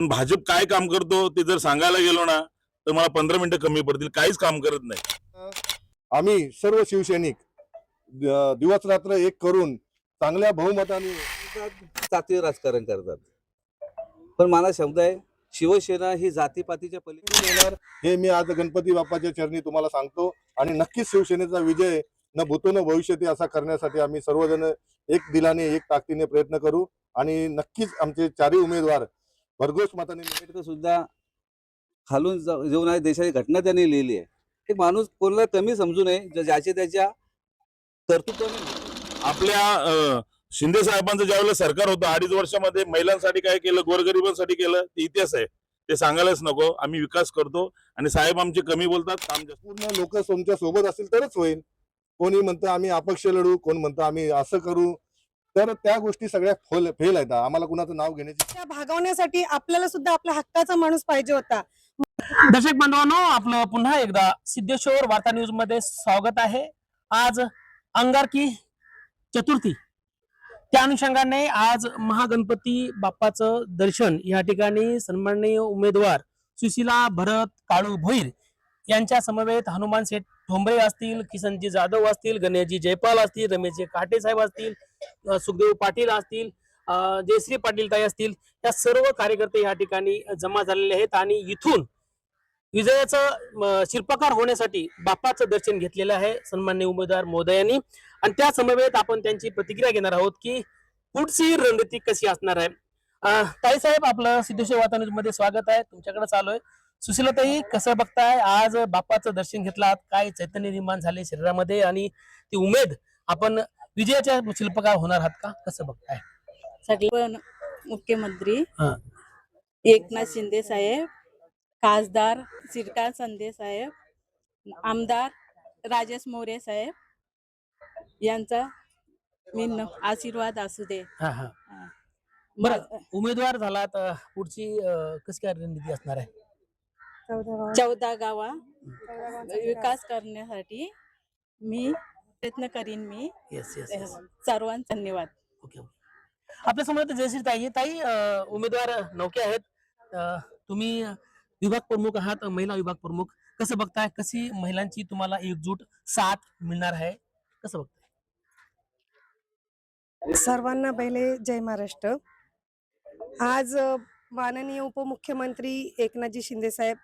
भाजप काय काम करतो ते जर सांगायला गेलो ना तर मला पंधरा मिनिटं कमी पडतील. काहीच काम करत नाही. आम्ही सर्व शिवसैनिक दिवस रात्र एक करून चांगल्या बहुमताने जातीय राजकारण करतात. पण मला शब्द आहे शिवसेना ही जातीपातीच्या पलीकडे येणार हे मी आज गणपती बाप्पाच्या चरणी तुम्हाला सांगतो. आणि नक्कीच शिवसेनेचा विजय न भूतो न भविष्यती असा करण्यासाठी आम्ही सर्वजण एक दिलाने एक ताकदीने प्रयत्न करू. आणि नक्कीच आमचे चारही उमेदवार भरघोस मताने आंबेडकर सुद्धा खालून जा- जेवून आहे. देशाची घटना त्यांनी लिहिली आहे. एक माणूस कोणाला कमी समजू नये ज- ज्याचे त्याच्या कर्तृत्वाने आपल्या शिंदे साहेबांचं ज्यावेळेला सरकार होतं अडीच वर्षामध्ये महिलांसाठी काय केलं गोरगरिबांसाठी केलं ते इतिहास आहे. ते सांगायलाच नको. आम्ही विकास करतो आणि साहेब आमचे कमी बोलतात काम जास्त. पूर्ण लोक तुमच्यासोबत असतील तरच होईल. कोणी म्हणतं आम्ही अपक्ष लढू कोण म्हणतं आम्ही असं करू तर त्या गोष्टी सगळ्या फेल फेल आहेत. आम्हाला कुणाचं नाव घेण्याची त्या भागवण्यासाठी आपल्याला सुद्धा आपल्या हक्काचा माणूस पाहिजे होता. दर्शक बांधवांनो आपलं पुन्हा एकदा सिद्धेश्वर वार्ता न्यूजमध्ये स्वागत आहे. आज अंगारकी चतुर्थी. त्या अनुषंगाने आज महागणपती बाप्पाचं दर्शन. या ठिकाणी सन्माननीय उमेदवार सुशीला भरत काळू भोईर यांच्या समवेत हनुमान शेठ ठोंबरे असतील किसनजी जाधव असतील गणेशजी जयपाल असतील रमेशजी काटे साहेब असतील सुखदेव पाटील असतील जयश्री पाटील ताई असतील या सर्व कार्यकर्ते या ठिकाणी जमा झालेले आहेत आणि इथून विजयाचं शिल्पकार होण्यासाठी बाप्पाचं दर्शन घेतलेलं आहे सन्मान्य उमेदवार मोदयांनी आणि त्या समवेत आपण त्यांची प्रतिक्रिया घेणार आहोत की पुढची रणनीती कशी असणार आहे. ताईसाहेब ताई साहेब आपलं सिद्धेश्वर वातावरणमध्ये स्वागत आहे. तुमच्याकडे चालू आहे. सुशीलाताई कसं बघताय आज बाप्पाचं दर्शन घेतलात काय चैतन्य निर्माण झाले शरीरामध्ये आणि ती उमेद आपण विजयाच्या शिल्पकार होणार आहात का कसं बघताय सगळे पण मुख्यमंत्री हा. एकनाथ शिंदे साहेब खासदार श्रीकांत संदे साहेब आमदार राजेश मोरे साहेब यांचा मी न- आशीर्वाद असू दे हा हा. बरं. उमेदवार झाला तर पुढची अं, कशी काय रणनीती असणार आहे चौदा गावा. विकास करण्यासाठी मी प्रयत्न करीन मी. येस येस सर्वांचा धन्यवाद. ओके आपल्यासमोर जयश्री ताई. ताई अं, उमेदवार नौके आहेत. अं, तुम्ही विभाग प्रमुख आहात महिला विभाग प्रमुख. कसं बघताय कशी महिलांची तुम्हाला एकजूट साथ मिळणार आहे? कसं बघताय? सर्वांना पहिले जय महाराष्ट्र. आज अ, माननीय उपमुख्यमंत्री एकनाथजी शिंदे साहेब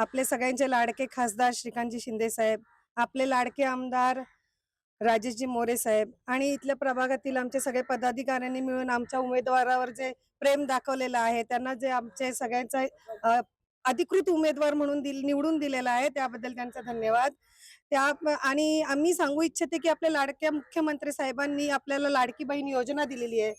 आपले सगळ्यांचे लाडके खासदार श्रीकांतजी शिंदे साहेब आपले लाडके आमदार राजेशजी मोरे साहेब आणि इथल्या प्रभागातील आमचे सगळे पदाधिकाऱ्यांनी मिळून आमच्या उमेदवारावर जे प्रेम दाखवलेलं आहे त्यांना जे आमचे सगळ्यांचा अधिकृत उमेदवार म्हणून दिल निवडून दिलेला आहे त्याबद्दल त्यांचा धन्यवाद. त्या आणि आम्ही सांगू इच्छिते की आपल्या लाडक्या मुख्यमंत्री साहेबांनी आपल्याला लाडकी बहीण योजना दिलेली आहे.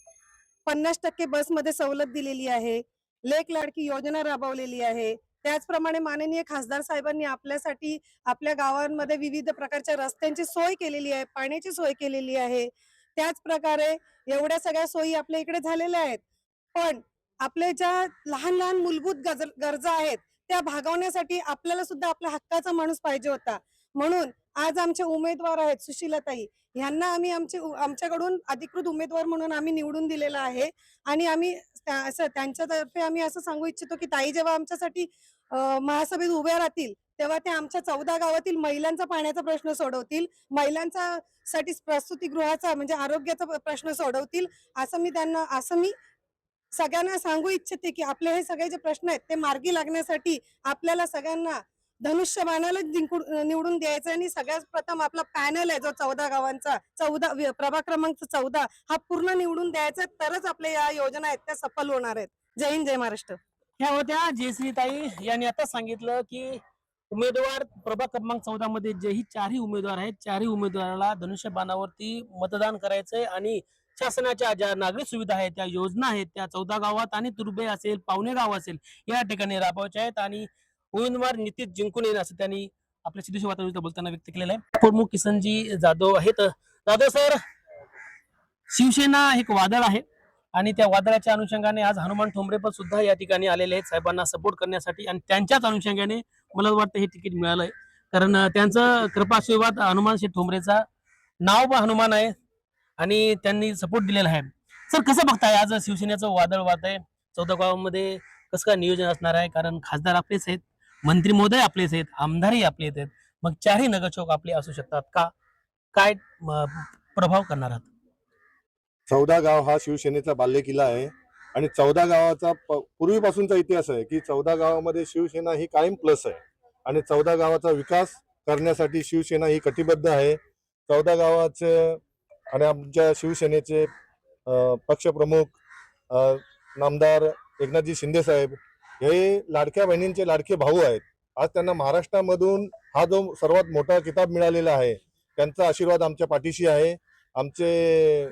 पन्नास टक्के बसमध्ये सवलत दिलेली आहे. लेख लाडकी योजना राबवलेली आहे. त्याचप्रमाणे माननीय खासदार साहेबांनी आपल्यासाठी आपल्या गावांमध्ये विविध प्रकारच्या रस्त्यांची सोय केलेली आहे पाण्याची सोय केलेली आहे. त्याच प्रकारे एवढ्या सगळ्या सोयी आपल्या इकडे झालेल्या आहेत. पण आपल्या ज्या लहान लहान मूलभूत गरजा आहेत त्या भागवण्यासाठी आपल्याला सुद्धा आपल्या हक्काचा माणूस पाहिजे होता. म्हणून आज आमचे उमेदवार आहेत सुशीलाताई. ह्यांना आम्ही आमचे आमच्याकडून अधिकृत उमेदवार म्हणून आम्ही निवडून दिलेला आहे. आणि आम्ही असं त्यांच्यातर्फे आम्ही असं सांगू इच्छितो की ताई जेव्हा आमच्यासाठी महासभेत उभ्या राहतील तेव्हा ते आमच्या चौदा गावातील महिलांचा पाण्याचा प्रश्न सोडवतील महिलांचा साठी प्रसूतीगृहाचा म्हणजे आरोग्याचा प्रश्न सोडवतील असं मी त्यांना असं मी सगळ्यांना सांगू इच्छिते की आपले हे सगळे जे प्रश्न आहेत ते मार्गी लागण्यासाठी आपल्याला सगळ्यांना धनुष्यबाणाला जिंकून निवडून द्यायचं आणि सगळ्यात प्रथम आपला पॅनल आहे जो चौदा गावांचा चौदा प्रभाग क्रमांक चौदा हा पूर्ण निवडून द्यायचा तरच आपल्या या योजना आहेत त्या सफल होणार आहेत. जय हिंद जय महाराष्ट्र. ह्या होत्या जयश्रीताई. यांनी आता सांगितलं की उमेदवार प्रभाग क्रमांक चौदा मध्ये जेही चारही उमेदवार आहेत चारही उमेदवाराला धनुष्यबाणावरती मतदान करायचंय आणि शासनाच्या ज्या नागरिक सुविधा आहेत त्या योजना आहेत त्या चौदा गावात आणि तुर्बे असेल पावणे गाव असेल या ठिकाणी राबवायच्या आहेत. आणि उमेदवार निश्चित जिंकून येईल असं त्यांनी आपल्या सिद्धेश्वर वातावरण बोलताना व्यक्त केलेलं आहे. प्रमुख किसनजी जाधव आहेत. जाधव सर शिवसेना एक वादळ आहे आणि त्या वादळाच्या अनुषंगाने आज हनुमान ठोंबरे पण सुद्धा या ठिकाणी आलेले आहेत. साहेबांना सपोर्ट करण्यासाठी आणि त्यांच्याच अनुषंगाने मला वाटतं हे तिकीट मिळालंय. कारण त्यांचं कृपाशीर्वाद हनुमान शेठ ठोंबरेचा नाव पण हनुमान आहे आणि त्यांनी सपोर्ट दिलेला आहे. सर कसं बघताय आज शिवसेनेचं वादळ वाद आहे? चौदा गावामध्ये कसं काय नियोजन असणार आहे? कारण खासदार आपलेच आहेत. मंत्री महोदय आपलेच आहेत आमदारही आपले आहेत मग चारही नगरसेवक आपले असू शकतात का? काय म, प्रभाव करणार आहात? चौदा गाव हा शिवसेनेचा बाल्यकिल्ला आहे आणि चौदा गावाचा प- पूर्वीपासूनचा इतिहास आहे की चौदा गावामध्ये शिवसेना ही कायम प्लस आहे आणि चौदा गावाचा विकास करण्यासाठी शिवसेना ही कटिबद्ध आहे. चौदा गावाचे आणि आमच्या शिवसेनेचे पक्षप्रमुख नामदार एकनाथजी शिंदे साहेब हे लाडक्या बहिणींचे लाडके भाऊ आहेत. आज त्यांना महाराष्ट्रामधून हा जो सर्वात मोठा किताब मिळालेला आहे त्यांचा आशीर्वाद आमच्या पाठीशी आहे. आमचे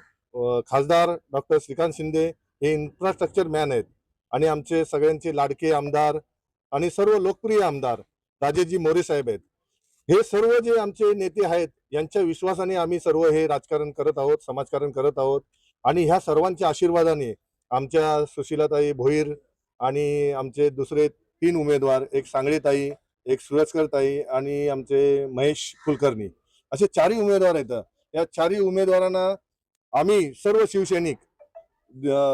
खासदार डॉक्टर श्रीकांत शिंदे हे इन्फ्रास्ट्रक्चर मॅन आहेत. आणि आमचे सगळ्यांचे लाडके आमदार आणि सर्व लोकप्रिय आमदार राजेजी मोरे साहेब आहेत. हे सर्व जे आमचे नेते आहेत यांच्या विश्वासाने आम्ही सर्व हे राजकारण करत आहोत समाजकारण करत आहोत. आणि ह्या सर्वांच्या आशीर्वादाने आमच्या सुशीलाताई भोईर आणि आमचे दुसरे तीन उमेदवार एक सांगळीताई एक सुरजकर ताई आणि आमचे महेश कुलकर्णी. असे चारही उमेदवार आहेत. या चारही उमेदवारांना आम्ही सर्व शिवसैनिक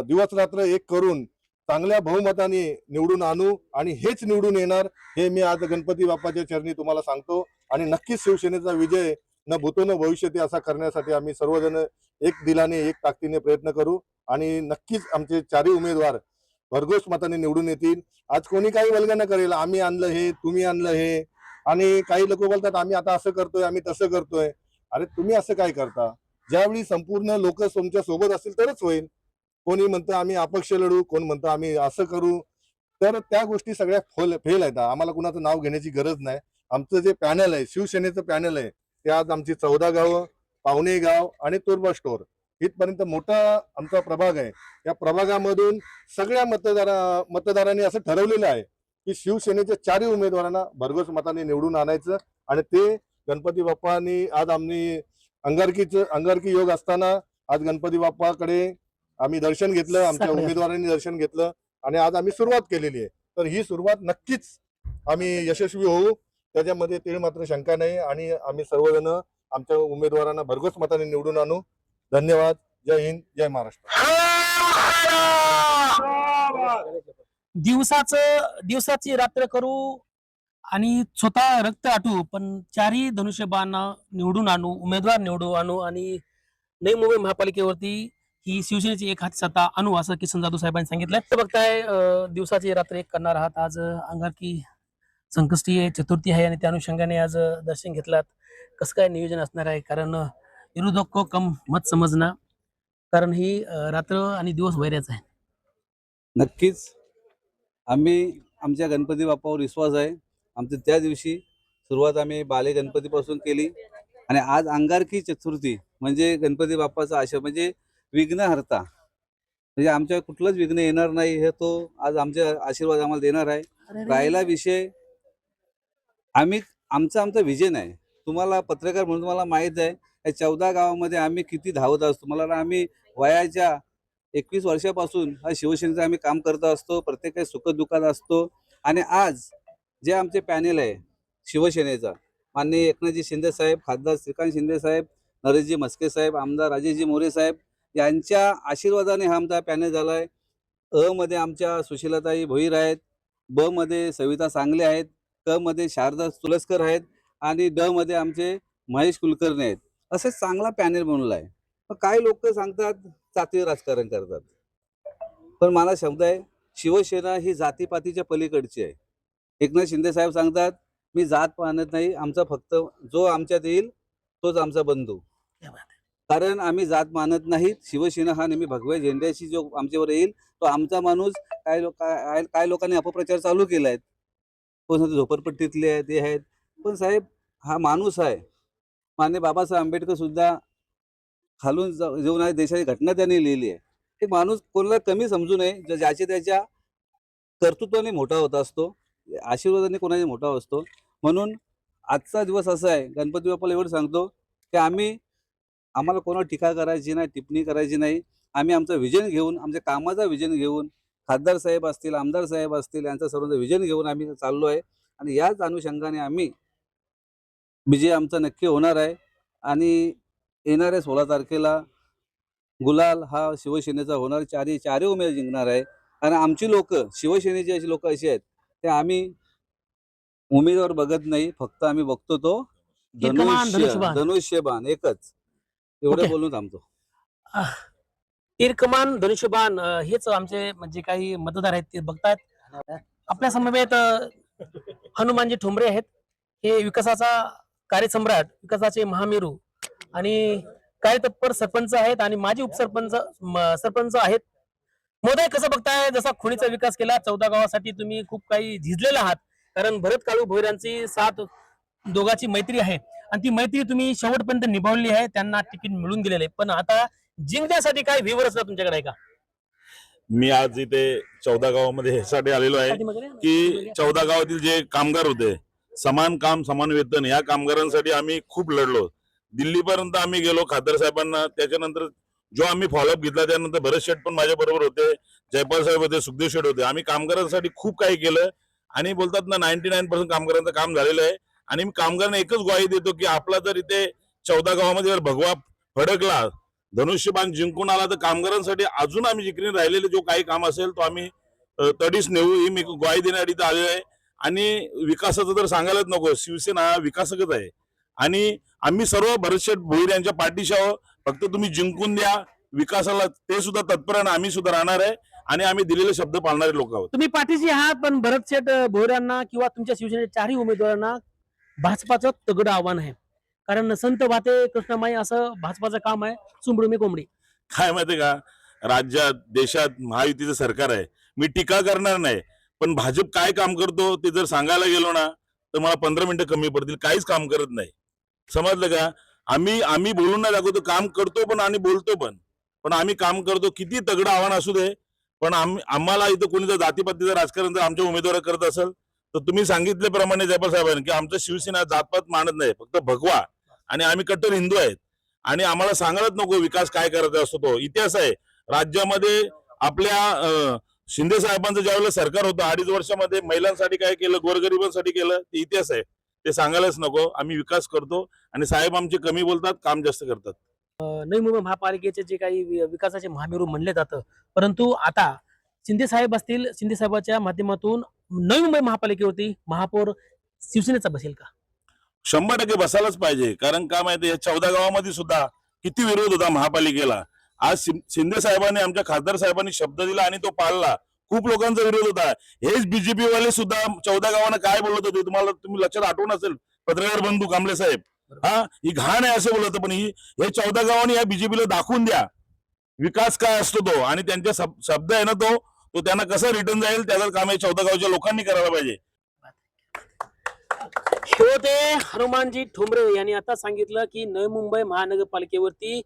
दिवस रात्र एक करून चांगल्या बहुमताने निवडून आणू आणि हेच निवडून येणार हे मी आज गणपती बाप्पाच्या चरणी तुम्हाला सांगतो. आणि नक्कीच शिवसेनेचा विजय न भूतो न भविष्यती असा करण्यासाठी आम्ही सर्वजण एक दिलाने एक ताकदीने प्रयत्न करू. आणि नक्कीच आमचे चारही उमेदवार भरघोस मताने निवडून येतील. आज कोणी काही वल्गना करेल आम्ही आणलं हे तुम्ही आणलं हे. आणि काही लोक बोलतात आम्ही आता असं करतोय आम्ही तसं करतोय. अरे तुम्ही असं काय करता? ज्यावेळी संपूर्ण लोक तुमच्यासोबत असतील तरच होईल. कोणी म्हणतं आम्ही अपक्ष लढू कोण म्हणतं आम्ही असं करू. तर त्या गोष्टी सगळ्या फोल फेल आहेत. आम्हाला कुणाचं नाव घेण्याची गरज नाही. आमचं जे पॅनल आहे शिवसेनेचं पॅनल आहे ते आज आमची चौदा गावं पावणे गाव आणि तोरबा स्टोर इथपर्यंत मोठा आमचा प्रभाग आहे. या प्रभागामधून सगळ्या मतदारा मतदारांनी असं ठरवलेलं आहे की शिवसेनेच्या चारही उमेदवारांना भरघोस मताने निवडून आणायचं आणि ते गणपती बाप्पांनी आज आम्ही अंगारकीचं अंगारकी योग असताना आज गणपती बाप्पाकडे आम्ही दर्शन घेतलं आमच्या. उमेदवारांनी दर्शन घेतलं आणि आज आम्ही सुरुवात केलेली आहे. तर ही सुरुवात नक्कीच आम्ही यशस्वी होऊ. त्याच्यामध्ये तीळ मात्र शंका नाही आणि आम्ही सर्वजण आमच्या उमेदवारांना भरघोस मताने निवडून आणू. धन्यवाद जय हिंद जय महाराष्ट्र. दिवसाचं दिवसाची रात्र करू आणि स्वतः रक्त आटू पण चारही धनुष्यबाण निवडून आणू उमेदवार निवडून आणू आणि नवी मुंबई महापालिकेवरती ही शिवसेनेची एक हाती सत्ता आणू असं किसन जाधव साहेबांनी सांगितलं तर बघताय दिवसाची रात्र एक करणार आहात. आज अंगारकी संकष्टी आहे चतुर्थी आहे आणि त्या अनुषंगाने आज दर्शन घेतलात. कसं काय नियोजन असणार आहे? कारण विरोधक को कम मत समजना कारण ही रात्र आणि दिवस वैऱ्याच आहे. नक्कीच. आम्ही आमच्या गणपती बाप्पावर विश्वास आहे. आमचं त्या दिवशी सुरुवात आम्ही बाले गणपतीपासून केली. आणि आज अंगारकी चतुर्थी म्हणजे गणपती बाप्पाचा आशय म्हणजे विघ्नहर्ता म्हणजे आमच्या कुठलंच विघ्न येणार नाही हे तो आज आमच्या आशीर्वाद आम्हाला देणार आहे. राहिला विषय आम्ही आमचा आमचा विजन आहे. तुम्हाला पत्रकार म्हणून तुम्हाला माहीत आहे या चौदा गावामध्ये आम्ही किती धावत असतो? मला आम्ही वयाच्या एकवीस वर्षापासून हा शिवसेनेचं आम्ही काम करत असतो प्रत्येक सुख असतो. आणि आज जे आमचे पॅनेल आहे शिवसेनेचा माननीय एकनाथजी शिंदे साहेब खासदार श्रीकांत शिंदे साहेब नरेशजी मस्के साहेब आमदार राजेशजी मोरे साहेब यांच्या आशीर्वादाने हा आमचा पॅनेल झाला आहे अ मध्ये आमच्या सुशीलाताई भोईर आहेत ब मध्ये सविता सांगले आहेत क मध्ये शारदा तुलस्कर आहेत आणि ड मध्ये आमचे महेश कुलकर्णी आहेत. असं चांगला पॅनेल बनवला आहे पण काही लोक सांगतात जातीय राजकारण करतात. पण मला शब्द आहे शिवसेना ही जातीपातीच्या पलीकडची आहे. एकनाथ शिंदे साहेब सांगतात मी जात पाहत नाही आमचा फक्त जो आमच्यात येईल तोच आमचा बंधू. आहे. कारण आम्ही जात मानत नाहीत शिवसेना हा नेहमी भगव्या झेंड्याशी जो आमच्यावर येईल तो आमचा माणूस काय लोक काय लोकांनी अपप्रचार चालू केला आहेत कोण झोपडपट्टीतले आहेत ते आहेत. पण साहेब हा माणूस आहे. मान्य बाबासाहेब आंबेडकर सुद्धा खालून जाऊन जेवून आहे. देशाची घटना त्यांनी लिहिली आहे. एक माणूस कोणाला कमी समजू नये. ज्याच्या त्याच्या कर्तृत्वाने मोठा होत असतो आशीर्वादाने कोणाचा मोठा असतो. म्हणून आजचा दिवस असा आहे. गणपती बाप्पाला एवढं सांगतो की आम्ही आम्हाला कोणावर टीका करायची नाही टिप्पणी करायची नाही. आम्ही आमचं विजन घेऊन आमच्या कामाचा विजन घेऊन खासदार साहेब असतील आमदार साहेब असतील यांचा सर्वांचं विजन घेऊन आम्ही चाललो आहे. आणि याच अनुषंगाने आम्ही विजय आमचा नक्की होणार आहे. आणि येणाऱ्या सोळा तारखेला गुलाल हा शिवसेनेचा होणार. चारही चारही उमेद जिंकणार आहे. कारण आमची लोक शिवसेनेची अशी लोक अशी आहेत ते आम्ही उमेदवार बघत नाही. फक्त आम्ही बघतो तो धनुष्य धनुष्यबाण. एकच. एवढं. बोलून थांबतो. तीर्कमान धनुष्यबाण हेच आमचे म्हणजे काही मतदार आहेत ते बघतायत. आपल्या समवेत हनुमानजी ठोंबरे आहेत. हे विकासाचा कार्यसम्राट विकासाचे महामेरू आणि काय तत्पर सरपंच आहेत आणि माजी उपसरपंच सरपंच आहेत. मोदय कसं बघताय? जसा खुणीचा विकास केला चौदा गावासाठी तुम्ही खूप काही झिजलेला आहात. कारण भरत काळू भोईरांची साथ दोघाची मैत्री आहे. आणि ती मैत्री तुम्ही शेवटपर्यंत निभावली आहे. त्यांना तिकीट मिळून दिलेलं आहे पण आता जिंकण्यासाठी काय व्हिवर असणार तुमच्याकडे आहे का? मी आज इथे चौदा गावामध्ये ह्यासाठी आलेलो आहे की चौदा गावातील जे कामगार होते समान काम समान वेतन या कामगारांसाठी आम्ही खूप लढलो. दिल्लीपर्यंत आम्ही गेलो खादर साहेबांना. त्याच्यानंतर जो आम्ही फॉलोअप घेतला त्यानंतर भरत शेठ पण माझ्या बरोबर होते जयपाल साहेब होते सुखदेव शेठ होते. आम्ही कामगारांसाठी खूप काही केलं. आणि बोलतात ना नाईन्टी नाईन पर्सेंट कामगारांचं काम झालेलं आहे. आणि मी कामगारांना एकच ग्वाही देतो की आपला जर इथे चौदा गावामध्ये जर भगवा फडकला धनुष्यबाण जिंकून आला तर कामगारांसाठी अजून आम्ही जिंकणे राहिलेले जो काही काम असेल तो आम्ही तडीच तडीस नेऊ ही मी ग्वाही देण्यासाठी आलेलो आहे. आणि विकासाचं तर सांगायलाच नको. शिवसेना हा विकासकच आहे. आणि आम्ही सर्व भरतशेठ भोईर यांच्या पाठीशी आहोत. फक्त तुम्ही जिंकून द्या. विकासाला ते सुद्धा तत्पर आणि आम्ही सुद्धा राहणार आहे. आणि आम्ही दिलेले शब्द पाळणारे लोक आहोत. तुम्ही पाठीशी आहात पण भरत शेठ भोयरांना किंवा तुमच्या शिवसेनेच्या चारही उमेदवारांना भाजपाचं तगडं आव्हान आहे. कारण संत वाते कृष्णमाई असं भाजपाचं काम आहे. चुंबडुमी कोंबडी. काय माहितीये का? राज्यात देशात महायुतीचं सरकार आहे. मी टीका करणार नाही. पण भाजप काय काम करतो ते जर सांगायला गेलो ना तर मला पंधरा मिनिटं कमी पडतील. काहीच काम करत नाही. समजलं का? आम्ही आम्ही बोलून नाही दाखवतो. काम करतो पण आणि बोलतो पण. पण आम्ही काम करतो. किती तगडं आव्हान असू दे पण आम्ही आम्हाला इथं कोणी जर जातीपातीचं राजकारण जर आमच्या उमेदवार करत असेल तर तुम्ही सांगितल्याप्रमाणे जयपाल साहेबांनी की आमचं शिवसेना जातपात मानत नाही. फक्त भगवा. आणि आम्ही कट्टर हिंदू आहेत. आणि आम्हाला सांगायलाच नको विकास काय करायचा असतो तो. इतिहास आहे. राज्यामध्ये आपल्या शिंदे साहेबांचं ज्यावेळेला सरकार होतं अडीच वर्षामध्ये महिलांसाठी काय केलं गोरगरिबांसाठी केलं ते इतिहास आहे. ते सांगायलाच नको. आम्ही विकास करतो आणि साहेब आमचे कमी बोलतात काम जास्त करतात. नवी मुंबई महापालिकेचे जे काही विकासाचे महामेरू म्हणले जातं. परंतु आता शिंदे साहेब असतील शिंदे साहेबाच्या माध्यमातून नवी मुंबई महापालिकेवरती महापौर शिवसेनेचा बसेल का? शंभर टक्के बसायलाच पाहिजे. कारण का माहिती या चौदा गावामध्ये सुद्धा किती विरोध होता महापालिकेला. आज शिंदे साहेबांनी आमच्या खासदार साहेबांनी शब्द दिला आणि तो पाळला. खूप लोकांचा विरोध होता. हेच बीजेपी वाले सुद्धा चौदा गावांना काय बोलत होते तुम्हाला तुम्ही लक्षात आठवण असेल? पत्रकार बंधू कांबळे साहेब. हा? ही घाण आहे असं बोलत पण ही हे चौदा गावांनी या बीजेपीला दाखवून द्या. विकास काय असतो तो? आणि त्यांच्या शब्द आहे ना तो तो त्यांना कसा रिटर्न जाईल त्याचं काम हे चौदा गावच्या लोकांनी करायला पाहिजे. हे हनुमानजी ठोंबरे यांनी आता सांगितलं की नवी मुंबई महानगरपालिकेवरती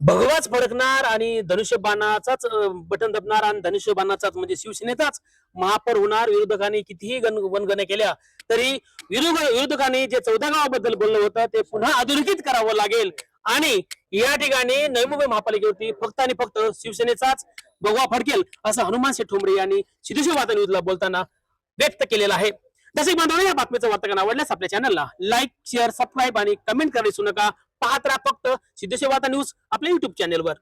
भगवाच फडकणार आणि धनुष्यबाणाचाच बटन दबणार आणि धनुष्यबाणाचाच म्हणजे शिवसेनेचाच महापौर होणार. विरोधकांनी कितीही गण वनगण्या केल्या तरी विरोध विरोधकांनी जे चौदा गावाबद्दल बोललं होतं ते पुन्हा अधोरेखित करावं लागेल. आणि या ठिकाणी नवी मुंबई महापालिकेवरती फक्त आणि फक्त शिवसेनेचाच भगवा फडकेल असं हनुमान शेठ ठोंबरे यांनी सिद्धेश्वर वार्ता न्यूजला बोलताना व्यक्त केलेला आहे. दर्शक बांधवांनो या बातमीचं वार्तांकन आवडल्यास आपल्या चॅनलला लाईक शेअर सबस्क्राईब आणि कमेंट करायला विसरू नका. पाहत राहा फक्त सिद्धेश्वर वार्ता न्यूज आपल्या युट्यूब चॅनेलवर